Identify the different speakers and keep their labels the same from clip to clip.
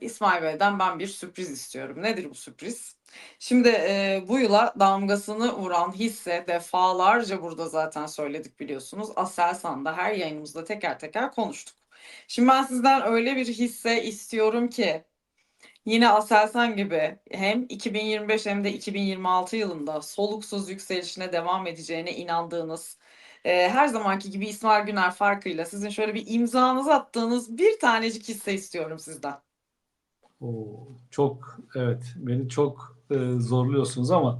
Speaker 1: İsmail Bey'den ben bir sürpriz istiyorum. Nedir bu sürpriz? Şimdi e, bu yıla damgasını vuran hisse defalarca burada zaten söyledik biliyorsunuz. Aselsan'da her yayınımızda teker teker konuştuk. Şimdi ben sizden öyle bir hisse istiyorum ki yine Aselsan gibi hem 2025 hem de 2026 yılında soluksuz yükselişine devam edeceğine inandığınız e, her zamanki gibi İsmail Güner farkıyla sizin şöyle bir imzanızı attığınız bir tanecik hisse istiyorum sizden.
Speaker 2: Oo, çok evet beni çok e, zorluyorsunuz ama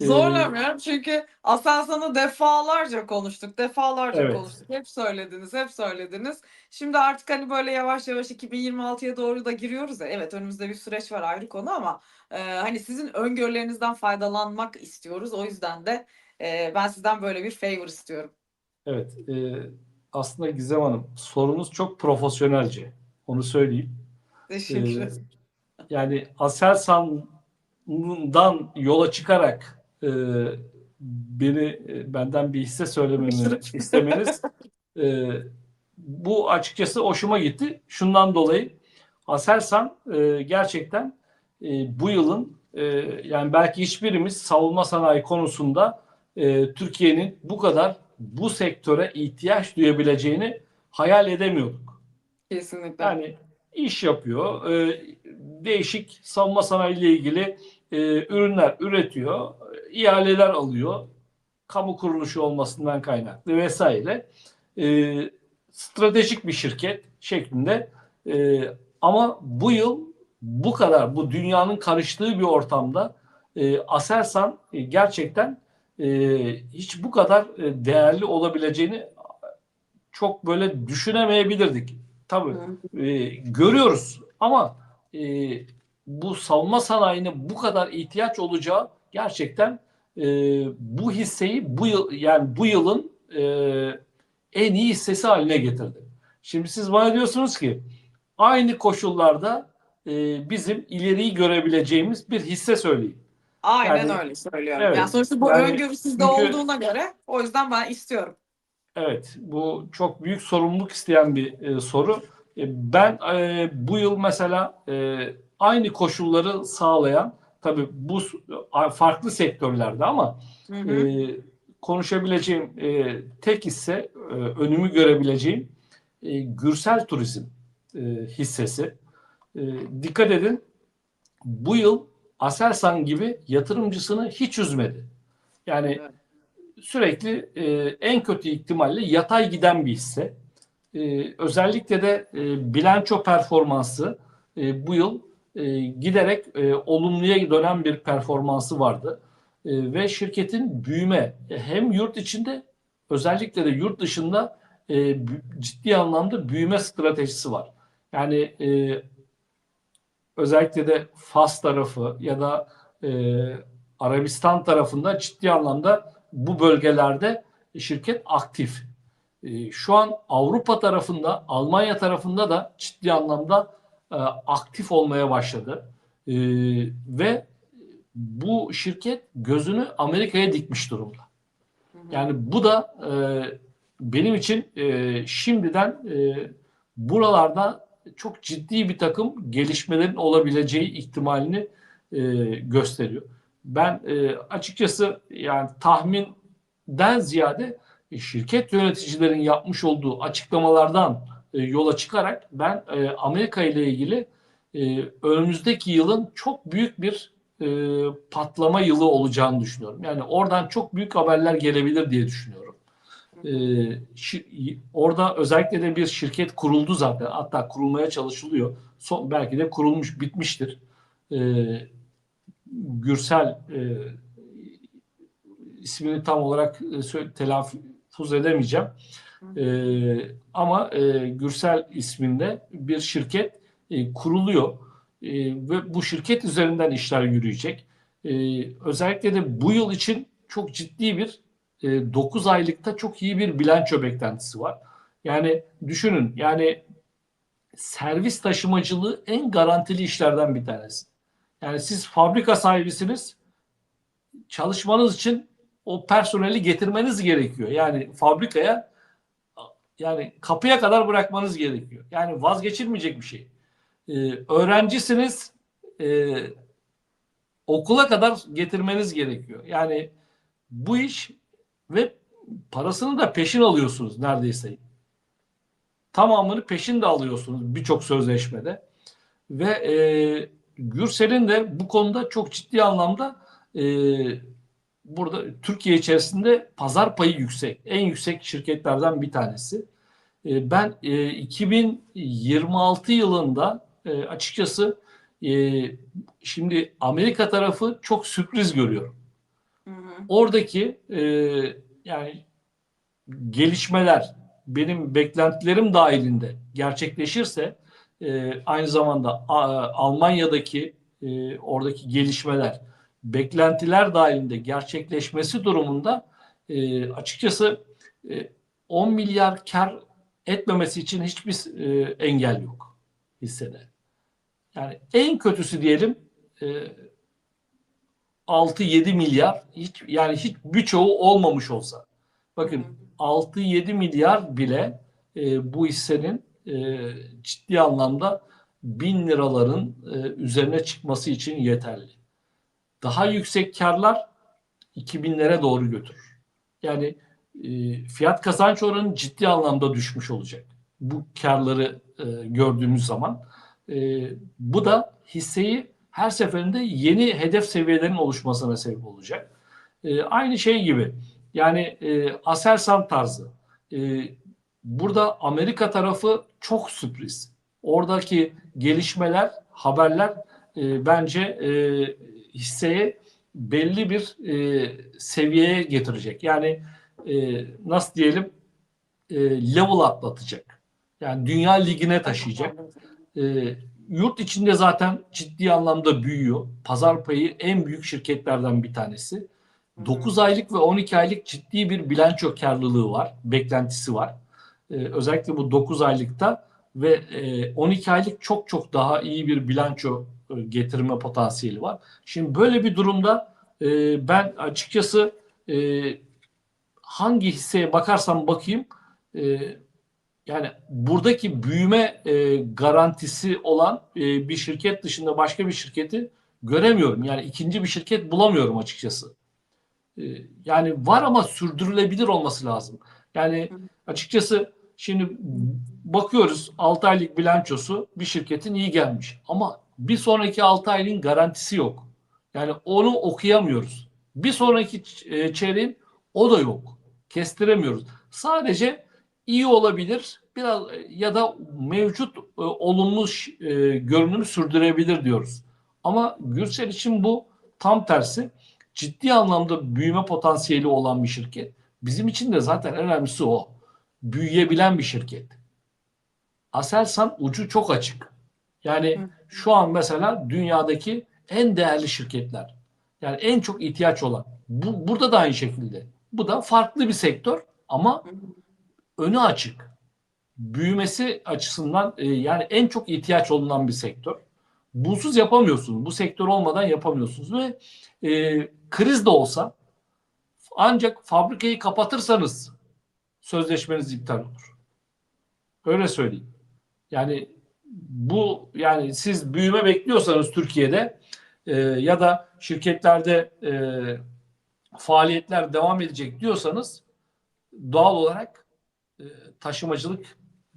Speaker 2: e,
Speaker 1: Zorlamıyorum çünkü Aselsan'ı defalarca konuştuk, defalarca
Speaker 2: Evet.
Speaker 1: konuştuk. Hep söylediniz, hep söylediniz. Şimdi artık hani böyle yavaş yavaş 2026'ya doğru da giriyoruz ya. Evet önümüzde bir süreç var ayrı konu ama e, hani sizin öngörülerinizden faydalanmak istiyoruz. O yüzden de e, ben sizden böyle bir favor istiyorum.
Speaker 2: evet e, aslında Gizem Hanım sorunuz çok profesyonelce onu söyleyeyim.
Speaker 1: Teşekkür
Speaker 2: Ee,
Speaker 1: ederim.
Speaker 2: Yani Aselsan'dan yola çıkarak e, beni e, benden bir hisse söylememi istemeniz e, bu açıkçası hoşuma gitti. Şundan dolayı Aselsan e, gerçekten e, bu yılın e, yani belki hiçbirimiz savunma sanayi konusunda e, Türkiye'nin bu kadar bu sektöre ihtiyaç duyabileceğini hayal edemiyorduk.
Speaker 1: Kesinlikle.
Speaker 2: Yani iş yapıyor, e, değişik savunma sanayi ile ilgili e, ürünler üretiyor, ihaleler alıyor, kamu kuruluşu olmasından kaynaklı vesaire. E, stratejik bir şirket şeklinde. E, ama bu yıl bu kadar, bu dünyanın karıştığı bir ortamda e, Aselsan e, gerçekten e, hiç bu kadar e, değerli olabileceğini çok böyle düşünemeyebilirdik. Tabii e, görüyoruz ama e, bu savunma sanayine bu kadar ihtiyaç olacağı gerçekten e, bu hisseyi bu yıl yani bu yılın e, en iyi hissesi haline getirdi. Şimdi siz bana diyorsunuz ki aynı koşullarda e, bizim ileriyi görebileceğimiz bir hisse söyleyin.
Speaker 1: Aynen
Speaker 2: Yani-
Speaker 1: öyle söylüyorum.
Speaker 2: Evet.
Speaker 1: Yani sonuçta bu
Speaker 2: Yani
Speaker 1: öngörü sizde
Speaker 2: çünkü-
Speaker 1: olduğuna göre o yüzden ben istiyorum.
Speaker 2: Evet, bu çok büyük sorumluluk isteyen bir e, soru. E, ben e, bu yıl mesela e, aynı koşulları sağlayan, tabii bu farklı sektörlerde ama
Speaker 1: Hı hı.
Speaker 2: e, konuşabileceğim e, tek hisse, e, önümü görebileceğim e, Gürsel Turizm e, hissesi. E, dikkat edin, bu yıl Aselsan gibi yatırımcısını hiç üzmedi. Yani
Speaker 1: Evet.
Speaker 2: sürekli e, en kötü ihtimalle yatay giden bir hisse. E, özellikle de e, bilanço performansı e, bu yıl e, giderek e, olumluya dönen bir performansı vardı. E, ve şirketin büyüme hem yurt içinde özellikle de yurt dışında e, ciddi anlamda büyüme stratejisi var. Yani e, özellikle de Fas tarafı ya da e, Arabistan tarafında ciddi anlamda bu bölgelerde şirket aktif. E, Şu an Avrupa tarafında, Almanya tarafında da ciddi anlamda e, aktif olmaya başladı. E, Ve bu şirket gözünü Amerika'ya dikmiş durumda. Yani bu da e, benim için e, şimdiden e, buralarda çok ciddi bir takım gelişmelerin olabileceği ihtimalini e, gösteriyor. Ben e, açıkçası yani tahminden ziyade şirket yöneticilerin yapmış olduğu açıklamalardan e, yola çıkarak ben e, Amerika ile ilgili e, önümüzdeki yılın çok büyük bir e, patlama yılı olacağını düşünüyorum. Yani oradan çok büyük haberler gelebilir diye düşünüyorum. E, orada özellikle de bir şirket kuruldu zaten. Hatta kurulmaya çalışılıyor. Son, belki de kurulmuş, bitmiştir. E, Gürsel e, ismini tam olarak e, sö- telaffuz edemeyeceğim. E, ama e, Gürsel isminde bir şirket e, kuruluyor E, ve bu şirket üzerinden işler yürüyecek. E, özellikle de bu yıl için çok ciddi bir e, 9 aylıkta çok iyi bir bilanço beklentisi var. Yani düşünün yani servis taşımacılığı en garantili işlerden bir tanesi. Yani siz fabrika sahibisiniz. Çalışmanız için o personeli getirmeniz gerekiyor. Yani fabrikaya yani kapıya kadar bırakmanız gerekiyor. Yani vazgeçilmeyecek bir şey. e, öğrencisiniz e, okula kadar getirmeniz gerekiyor. Yani bu iş ve parasını da peşin alıyorsunuz neredeyse. Tamamını peşin de alıyorsunuz birçok sözleşmede. Ve e, Gürsel'in de bu konuda çok ciddi anlamda e, burada Türkiye içerisinde pazar payı yüksek. En yüksek şirketlerden bir tanesi. E, ben e, 2026 yılında e, açıkçası e, şimdi Amerika tarafı çok sürpriz görüyorum.
Speaker 1: Hı hı.
Speaker 2: Oradaki e, yani gelişmeler benim beklentilerim dahilinde gerçekleşirse e, aynı zamanda a- Almanya'daki e, oradaki gelişmeler beklentiler dahilinde gerçekleşmesi durumunda e, açıkçası e, 10 milyar kar etmemesi için hiçbir e, engel yok hissede. Yani en kötüsü diyelim e, 6-7 milyar hiç yani hiç birçoğu olmamış olsa. Bakın 6-7 milyar bile e, bu hissenin e, ciddi anlamda bin liraların e, üzerine çıkması için yeterli. Daha yüksek karlar 2000'lere doğru götürür. Yani e, fiyat kazanç oranı ciddi anlamda düşmüş olacak. Bu karları e, gördüğümüz zaman. E, bu da hisseyi her seferinde yeni hedef seviyelerin oluşmasına sebep olacak. E, aynı şey gibi yani e, Aselsan tarzı. E, burada Amerika tarafı çok sürpriz. Oradaki gelişmeler, haberler e, bence e, hisseye belli bir e, seviyeye getirecek. Yani e, nasıl diyelim e, level atlatacak. Yani dünya ligine taşıyacak. E, yurt içinde zaten ciddi anlamda büyüyor. Pazar payı en büyük şirketlerden bir tanesi. 9 aylık ve 12 aylık ciddi bir bilanço karlılığı var, beklentisi var. Ee, özellikle bu 9 aylıkta ve e, 12 aylık çok çok daha iyi bir bilanço getirme potansiyeli var. Şimdi böyle bir durumda e, ben açıkçası e, hangi hisseye bakarsam bakayım e, yani buradaki büyüme e, garantisi olan e, bir şirket dışında başka bir şirketi göremiyorum. Yani ikinci bir şirket bulamıyorum açıkçası. E, yani var ama sürdürülebilir olması lazım. Yani açıkçası şimdi bakıyoruz 6 aylık bilançosu bir şirketin iyi gelmiş. Ama bir sonraki 6 aylığın garantisi yok. Yani onu okuyamıyoruz. Bir sonraki e, çeyreğin o da yok. Kestiremiyoruz. Sadece iyi olabilir biraz ya da mevcut e, olumlu e, görünümü sürdürebilir diyoruz. Ama Gürsel için bu tam tersi ciddi anlamda büyüme potansiyeli olan bir şirket. Bizim için de zaten en önemlisi o. Büyüyebilen bir şirket. Aselsan ucu çok açık. Yani şu an mesela dünyadaki en değerli şirketler. Yani en çok ihtiyaç olan. Bu, burada da aynı şekilde. Bu da farklı bir sektör ama önü açık. Büyümesi açısından e, yani en çok ihtiyaç olunan bir sektör. Bunsuz yapamıyorsunuz. Bu sektör olmadan yapamıyorsunuz ve e, kriz de olsa ancak fabrikayı kapatırsanız sözleşmeniz iptal olur. Öyle söyleyeyim. Yani bu yani siz büyüme bekliyorsanız Türkiye'de e, ya da şirketlerde e, faaliyetler devam edecek diyorsanız doğal olarak e, taşımacılık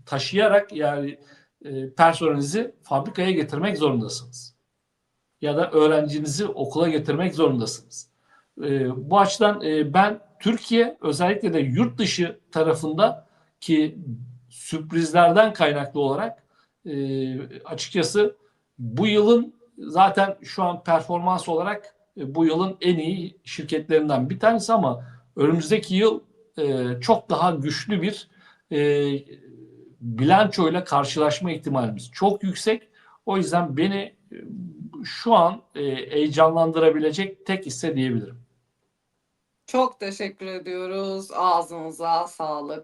Speaker 2: taşıyarak yani e, personelinizi fabrikaya getirmek zorundasınız. Ya da öğrencinizi okula getirmek zorundasınız. E, bu açıdan e, ben Türkiye özellikle de yurt dışı tarafında ki sürprizlerden kaynaklı olarak e, açıkçası bu yılın zaten şu an performans olarak e, bu yılın en iyi şirketlerinden bir tanesi ama önümüzdeki yıl e, çok daha güçlü bir e, bilançoyla karşılaşma ihtimalimiz çok yüksek. O yüzden beni e, şu an e, heyecanlandırabilecek tek hisse diyebilirim.
Speaker 1: Çok teşekkür ediyoruz. Ağzınıza sağlık.